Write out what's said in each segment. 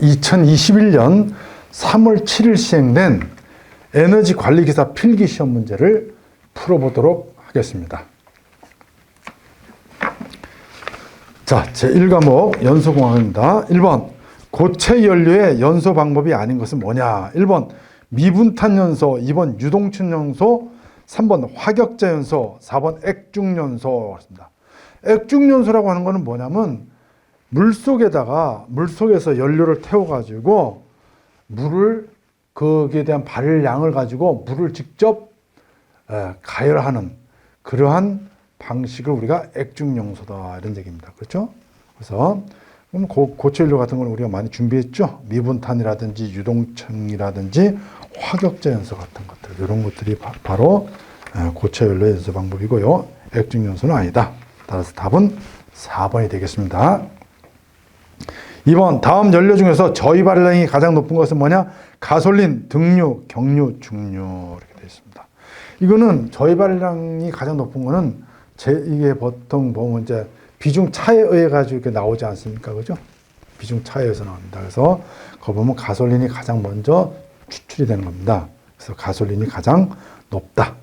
2021년 3월 7일 시행된 에너지 관리 기사 필기 시험 문제를 풀어보도록 하겠습니다. 자, 제1과목 연소공학입니다. 1번 고체 연료의 연소 방법이 아닌 것은 뭐냐? 1번 미분탄 연소, 2번 유동층 연소, 3번 화격제 연소, 4번 액중 연소입니다. 액중 연소라고 하는 것은 뭐냐면 물 속에다가 물 속에서 연료를 태워 가지고 물을 거기에 대한 발량을 가지고 물을 직접 에, 가열하는 그러한 방식을 우리가 액중용소다 이런 얘기입니다. 그렇죠? 그래서 그럼 고, 고체연료 같은 거는 우리가 많이 준비했죠. 미분탄이라든지 유동층이라든지 화격제 연소 같은 것들 이런 것들이 바, 로 고체 연료 연소 방법이고요. 액중 연소는 아니다. 따라서 답은 4번이 되겠습니다. 2번 다음 연료 중에서 저희 발량이 가장 높은 것은 뭐냐? 가솔린, 등유, 경유, 중유 이렇게 되어 있습니다. 이거는 저희 발량이 가장 높은 거는 제 이게 보통 보면 이제 비중 차에 의해 가지고 이렇게 나오지 않습니까? 그죠? 비중 차에 의해서 나옵니다. 그래서 거 보면 가솔린이 가장 먼저 추출이 되는 겁니다. 그래서 가솔린이 가장 높다.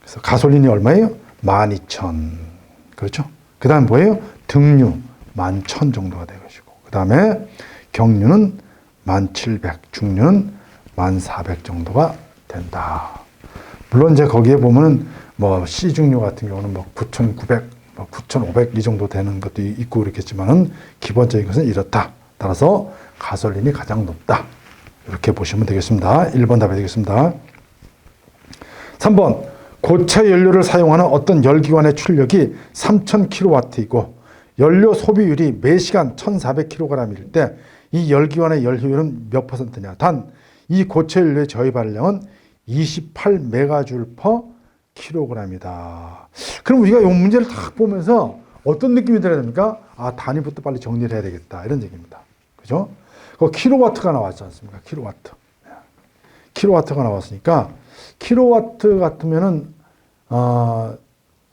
그래서 가솔린이 얼마예요? 12,000. 그렇죠? 그 다음 뭐예요? 등유. 11,000 정도가 되것이고 그 다음에 경유는 1,700, 중류는 1,400 정도가 된다. 물론 이제 거기에 보면은 뭐 C중류 같은 경우는 뭐 9,900, 뭐9,500이 정도 되는 것도 있고 그렇겠지만은 기본적인 것은 이렇다. 따라서 가솔린이 가장 높다. 이렇게 보시면 되겠습니다. 1번 답이 되겠습니다. 3번 고체 연료를 사용하는 어떤 열기관의 출력이 3,000kW이고 연료 소비율이 매시간 1,400kg일 때 이 열기관의 열효율은 몇 퍼센트냐? 단 이 고체 연료의 저희 발량은 28메가줄 퍼 킬로그램이다. 그럼 우리가 이 문제를 딱 보면서 어떤 느낌이 들어야 됩니까? 아, 단위부터 빨리 정리를 해야 되겠다. 이런 얘기입니다. 그죠? 그 킬로와트가 나왔지 않습니까? 킬로와트. 킬로와트가 나왔으니까 킬로와트 같으면은 어,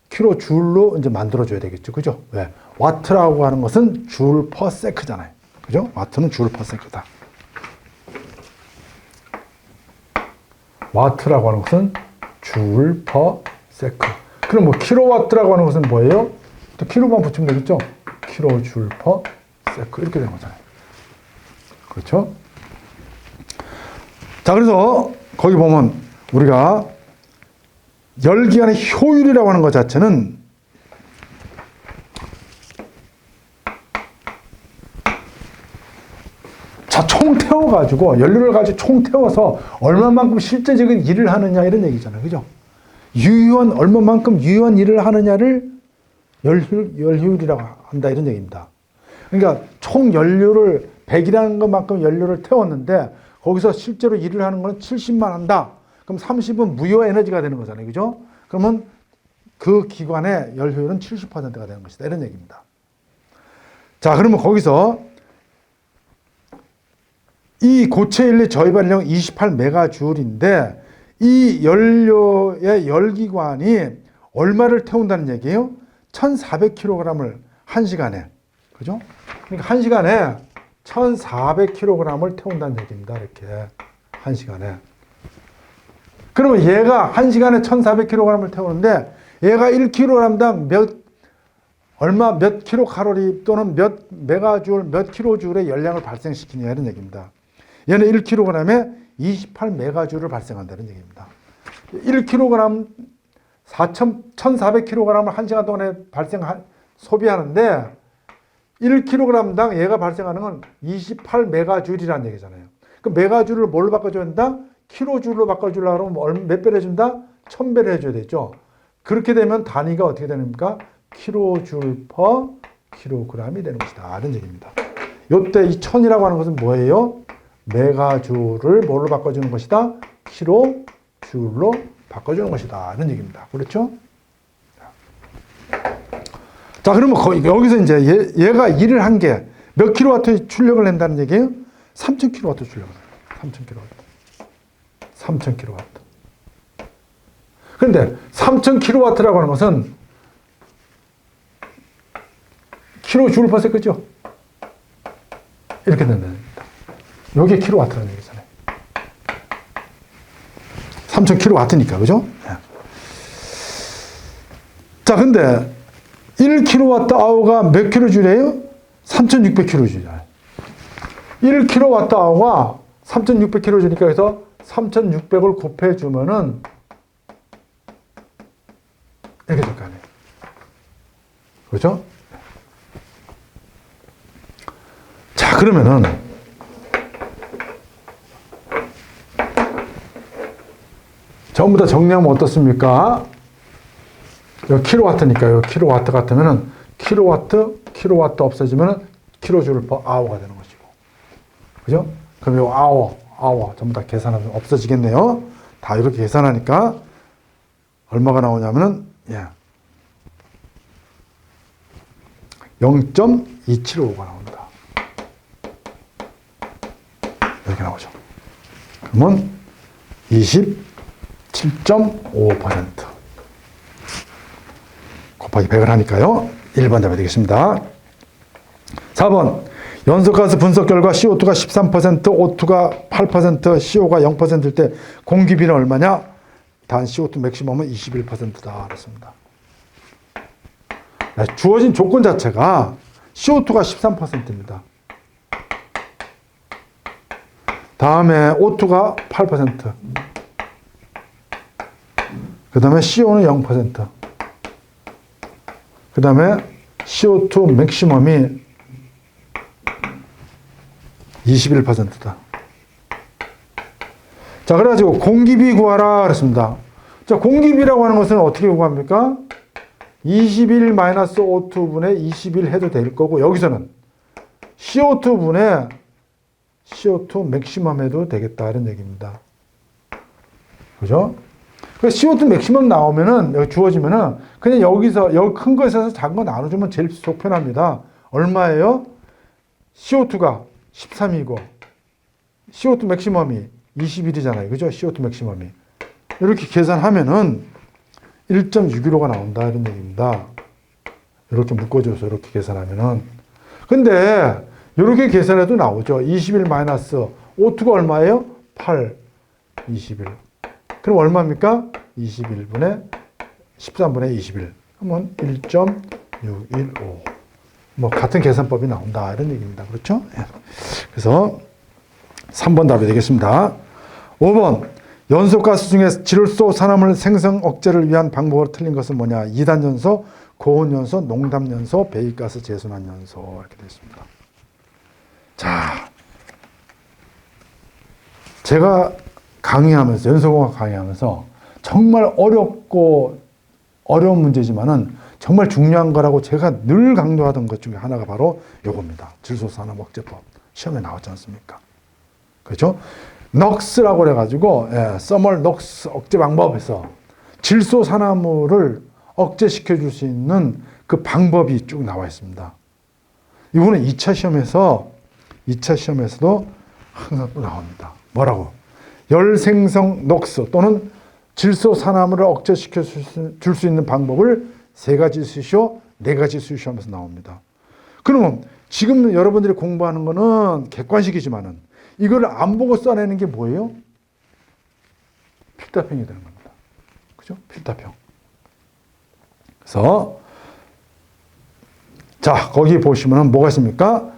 킬로줄로 이제 만들어줘야 되겠죠. 그죠? 왜? 와트라고 하는 것은 줄 퍼 세크잖아요. 그죠? 와트는 줄 퍼 세크다. 와트라고 하는 것은 줄 퍼 세크. 그럼 뭐 킬로와트라고 하는 것은 뭐예요? 또 킬로만 붙이면 되겠죠? 킬로 줄 퍼 세크. 이렇게 되는 거잖아요. 그렇죠? 자, 그래서 거기 보면 우리가 열기관의 효율이라고 하는 것 자체는 자, 총 태워가지고, 연료를 가지고 총 태워서 얼마만큼 실제적인 일을 하느냐, 이런 얘기잖아요. 그죠? 유효한, 얼마만큼 유효한 일을 하느냐를 열효, 열효율이라고 한다, 이런 얘기입니다. 그러니까 총 연료를 100이라는 것만큼 연료를 태웠는데, 거기서 실제로 일을 하는 거는 70만 한다. 그럼 30은 무효 에너지가 되는 거잖아요. 그죠? 그러면 그 기관의 열 효율은 70%가 되는 것이다. 이런 얘기입니다. 자, 그러면 거기서 이 고체 연료 저희 발령 28메가줄인데 이 연료의 열기관이 얼마를 태운다는 얘기예요? 1,400kg을 한 시간에. 그죠? 그러니까 한 시간에 1,400kg을 태운다는 얘기입니다. 이렇게. 한 시간에. 그러면 얘가 한 시간에 1,400kg을 태우는데 얘가 1kg당 몇 얼마 몇 킬로칼로리 또는 몇 메가줄 몇 킬로줄의 열량을 발생시키냐 이런 얘기입니다. 얘는 1kg에 28메가줄을 발생한다는 얘기입니다. 1kg 1,400kg을 한 시간 동안에 발생 소비하는데 1kg당 얘가 발생하는 건 28메가줄이라는 얘기잖아요. 그 메가줄을 뭘로 바꿔줘야 된다? 킬로줄로 바꿔주려고 하면 몇 배를 해준다? 1000배를 해줘야 되죠. 그렇게 되면 단위가 어떻게 됩니까? 킬로줄 퍼 킬로그램이 되는 것이다. 이런 얘기입니다. 요때 이 천이라고 하는 것은 뭐예요? 메가줄을 뭘로 바꿔주는 것이다? 킬로줄로 바꿔주는 것이다. 이런 얘기입니다. 그렇죠? 자, 그러면 여기서 이제 얘, 가 일을 한 게 몇 킬로와트 출력을 낸다는 얘기예요? 3,000 킬로와트 출력을. 3,000 킬로와트. 3,000 킬로와트. 그런데 3,000 킬로와트라고 하는 것은 킬로줄 퍼 세크죠? 이렇게 된다는 겁니다. 요게 킬로와트라는 얘기잖아요. 3000 킬로와트니까, 그죠? 예. 자, 근데 1 킬로와트 아워가 몇 킬로줄이에요? 3600 킬로줄이잖아요. 1 킬로와트 아워가 3600 킬로줄이니까 그래서 3600을 곱해주면은 이렇게 될 거 아니에요. 그죠? 자, 그러면은 전부 다 정리하면 어떻습니까? 요 킬로와트니까 요. 킬로와트 같으면은 킬로와트, 킬로와트 없어지면은 킬로줄 퍼 아워가 되는 것이고. 그죠? 그럼 요 아워, 아워 전부 다 계산하면 없어지겠네요. 다 이렇게 계산하니까 얼마가 나오냐면은 예. 0.275가 나온다. 이렇게 나오죠. 그러면 27.5% 곱하기 100을 하니까요. 1번 답이 되겠습니다. 4번 연소가스 분석 결과 CO2가 13%, O2가 8%, CO가 0%일 때 공기비는 얼마냐? 단 CO2 맥시멈은 21%다 그랬습니다. 네, 주어진 조건 자체가 CO2가 13%입니다. 다음에 O2가 8%. 그 다음에 CO는 0%. 그 다음에 CO2 맥시멈이 21%다. 자, 그래가지고 공기비 구하라 그랬습니다. 자, 공기비라고 하는 것은 어떻게 구합니까? 21-O2분의 21 해도 될 거고, 여기서는 CO2분의 CO2 맥시멈 해도 되겠다. 이런 얘기입니다. 그죠? 그 CO2 맥시멈 나오면은, 여기 주어지면은, 그냥 여기서, 여기 큰 거에서 작은 거 나눠주면 제일 속 편합니다. 얼마예요? CO2가 13이고, CO2 맥시멈이 21이잖아요. 그죠? CO2 맥시멈이. 이렇게 계산하면은 1.615가 나온다. 이런 얘기입니다. 이렇게 묶어줘서 이렇게 계산하면은. 근데, 이렇게 계산해도 나오죠. 21 마이너스 O2가 얼마예요? 8, 21. 그럼 얼마입니까? 21분의 13분의 21. 그러면 1.615. 뭐 같은 계산법이 나온다 이런 얘기입니다. 그렇죠? 예. 그래서 3번 답이 되겠습니다. 5번 연소가스 중에 질소 산화물 생성 억제를 위한 방법으로 틀린 것은 뭐냐? 2단 연소, 고온 연소, 농담 연소, 배기가스 재순환 연소 이렇게 되어 있습니다. 자, 제가 강의하면서 연소공학 강의하면서 정말 어렵고 어려운 문제지만은 정말 중요한 거라고 제가 늘 강조하던 것 중에 하나가 바로 요겁니다. 질소산업 억제법 시험에 나왔지 않습니까? 그렇죠? 넉스라고 그래가지고 예, 써멀 넉스 억제 방법에서 질소 산화물을 억제시켜 줄 수 있는 그 방법이 쭉 나와 있습니다. 이거는 2차 시험에서 2차 시험에서도 항상 또 나옵니다. 뭐라고? 열 생성 넉스 또는 질소 산화물을 억제시켜 줄 수 있는 방법을 세 가지 수시오, 네 가지 수시오 하면서 나옵니다. 그러면 지금 여러분들이 공부하는 거는 객관식이지만은 이걸 안 보고 써내는 게 뭐예요? 필답형이 되는 겁니다. 그죠? 필답형. 그래서 자, 거기 보시면 뭐가 있습니까?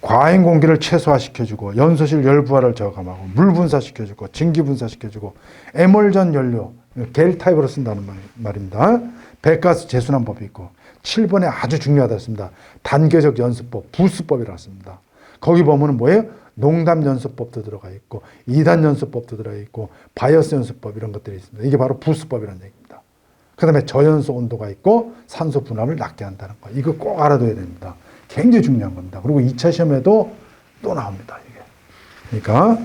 과잉 공기를 최소화시켜주고 연소실 열 부하를 저감하고 물 분사시켜주고 증기 분사시켜주고 에멀전 연료 겔 타입으로 쓴다는 말 입니다. 배가스 재순환 법이 있고 7번에 아주 중요하다 했습니다. 단계적 연습법, 부수법이라고 씁니다. 거기 보면은 뭐예요? 농담 연습법도 들어가 있고 2단 연습법도 들어가 있고 바이어스 연습법 이런 것들이 있습니다. 이게 바로 부수법이라는 얘기입니다. 그다음에 저연소 온도가 있고 산소 분압을 낮게 한다는 거. 이거 꼭 알아둬야 됩니다. 굉장히 중요한 겁니다. 그리고 2차 시험에도 또 나옵니다. 이게. 그러니까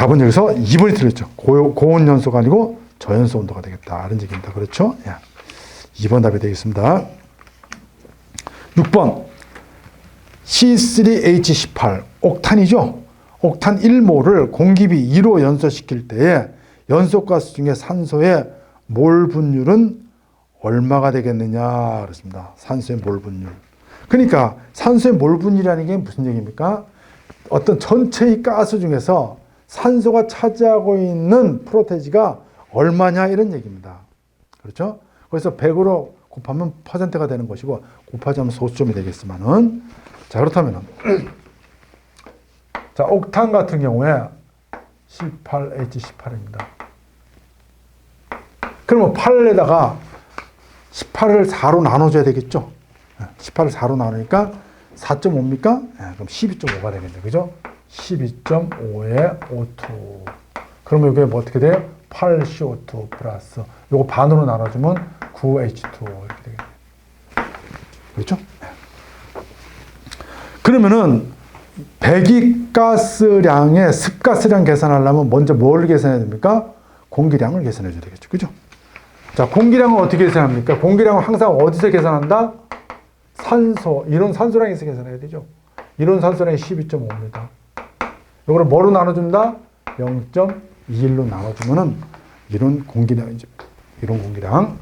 답은 여기서 2번이 틀렸죠. 고, 고온 연소가 아니고 저연소 온도가 되겠다. 이런 얘기입니다. 그렇죠? 예. 2번 답이 되겠습니다. 6번 C3H18 옥탄이죠. 옥탄 1몰을 공기비 2로 연소시킬 때에 연소가스 중에 산소의 몰 분율은 얼마가 되겠느냐 그렇습니다. 산소의 몰 분율. 그러니까 산소의 몰 분율이라는 게 무슨 얘기입니까? 어떤 전체의 가스 중에서 산소가 차지하고 있는 프로테이지가 얼마냐 이런 얘기입니다. 그렇죠? 그래서 100으로 곱하면 퍼센트가 되는 것이고 곱하지 않으면 소수점이 되겠지만은 자 그렇다면은 자 옥탄 같은 경우에 18H18입니다. 그러면 8에다가 18을 4로 나눠줘야 되겠죠? 18을 4로 나누니까 4.5입니까? 예, 그럼 12.5가 되겠네. 그죠? 12.5에 O2. 그러면 이게 뭐 어떻게 돼요? 8CO2 플러스. 요거 반으로 나눠주면 9H2 이렇게 되겠네. 그렇죠? 예. 그러면은 배기가스량의 습가스량 계산하려면 먼저 뭘 계산해야 됩니까? 공기량을 계산해 줘야 되겠죠. 그죠? 자, 공기량은 어떻게 계산합니까? 공기량은 항상 어디서 계산한다? 산소, 이론 산소량에서 계산해야 되죠. 이론 산소량이 12.5입니다. 이거를 뭐로 나눠준다? 0.21로 나눠주면은 이론 공기량이죠. 이론 공기량.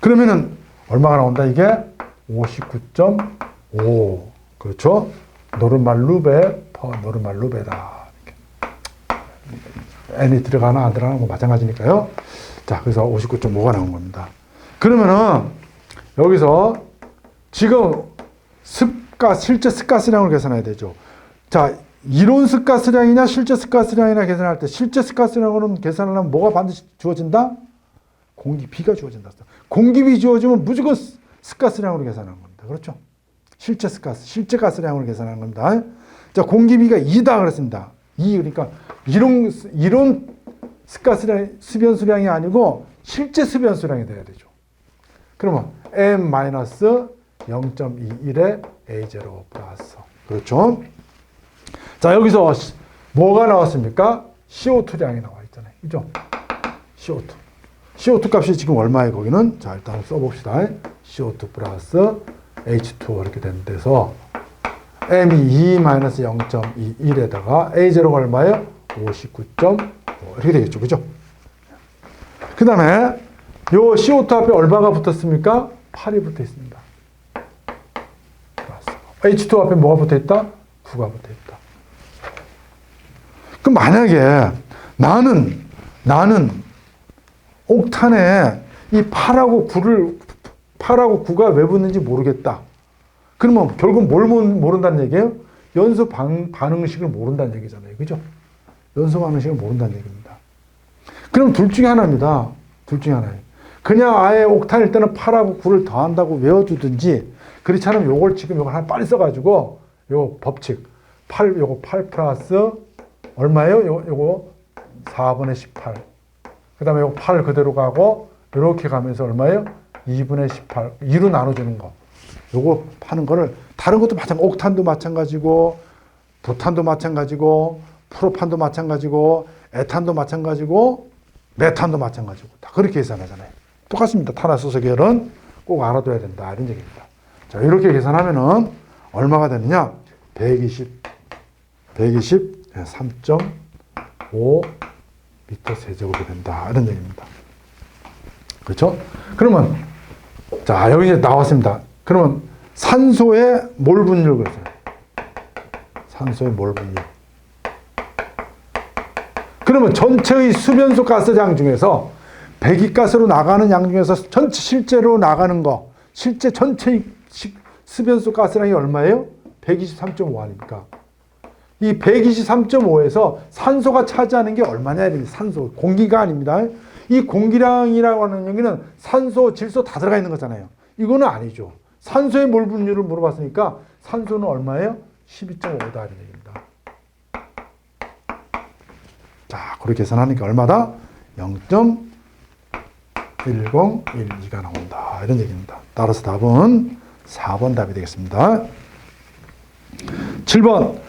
그러면은 얼마가 나온다? 이게 59.5. 그렇죠? 노르말 루베 퍼 노르말 루베다. n이 들어가나 안 들어가나 뭐 마찬가지니까요. 자, 그래서 59.5가 나온 겁니다. 그러면은 여기서 지금 습가 실제 습가스량을 계산해야 되죠. 자, 이론 습가스량이냐 실제 습가스량이냐 계산할 때 실제 습가스량으로 계산하려면 뭐가 반드시 주어진다? 공기비가 주어진다. 공기비 주어지면 무조건 스- 습가스량으로 계산하는 겁니다. 그렇죠? 실제 습가스, 실제 가스량으로 계산하는 겁니다. 자, 공기비가 2다 그랬습니다. 2 그러니까 이론 이론 습가스량 수변수량이 아니고 실제 수변수량이 돼야 되죠. 그러면 m-0.21에 A0 플러스. 그렇죠? 자, 여기서 시- 뭐가 나왔습니까? CO2량이 나와 있잖아요. 그죠? CO2. CO2 값이 지금 얼마예요, 거기는? 자, 일단 써봅시다. CO2 플러스 H2 이렇게 된 데서 M이 2-0.21에다가 A0가 얼마예요? 59.5 이렇게 되겠죠. 그죠? 그 다음에 요 CO2 앞에 얼마가 붙었습니까? 8이 붙어 있습니다. 플러스. H2 앞에 뭐가 붙어 있다? 9가 붙어 있다. 그럼 만약에 나는 나는 옥탄에 이 8하고 9를 8하고 9가 왜 붙는지 모르겠다. 그러면 결국 뭘 모른다는 얘기예요? 연소 반, 반응식을 모른다는 얘기잖아요. 그죠? 연소 반응식을 모른다는 얘기입니다. 그럼 둘 중에 하나입니다. 둘 중에 하나예요. 그냥 아예 옥탄일 때는 8하고 9를 더한다고 외워두든지 그렇지 않으면 요걸 지금 요걸 하나 빨리 써가지고 요 법칙 8 요거 8 플러스 얼마예요? 요, 요거 4분의 18. 그 다음에 요거 8 그대로 가고 이렇게 가면서 얼마예요? 2분의 18. 2로 나눠주는 거. 요거 파는 거를 다른 것도 마찬가지 옥탄도 마찬가지고 부탄도 마찬가지고 프로판도 마찬가지고 에탄도 마찬가지고 메탄도 마찬가지고 다 그렇게 계산하잖아요. 똑같습니다. 탄화수소 계열은 꼭 알아둬야 된다 이런 얘기입니다. 자 이렇게 계산하면은 얼마가 되느냐? 120 120 3.5 미터 세제곱이 된다 이런 얘기입니다. 그렇죠? 그러면 자 여기 이제 나왔습니다. 그러면 산소의 몰 분율 그랬어요. 산소의 몰 분율. 그러면 전체의 수변수 가스량 중에서 배기가스로 나가는 양 중에서 전체 실제로 나가는 거, 실제 전체의 시- 수변수 가스량이 얼마예요? 123.5 아닙니까? 이 123.5에서 산소가 차지하는 게 얼마냐? 이렇게 산소, 공기가 아닙니다. 이 공기량이라고 하는 여기는 산소, 질소 다 들어가 있는 거잖아요. 이거는 아니죠. 산소의 몰 분율을 물어봤으니까 산소는 얼마예요? 12.5다 이런 얘기입니다. 자, 그렇게 계산하니까 얼마다? 0.1012가 나온다. 이런 얘기입니다. 따라서 답은 4번 답이 되겠습니다. 7번.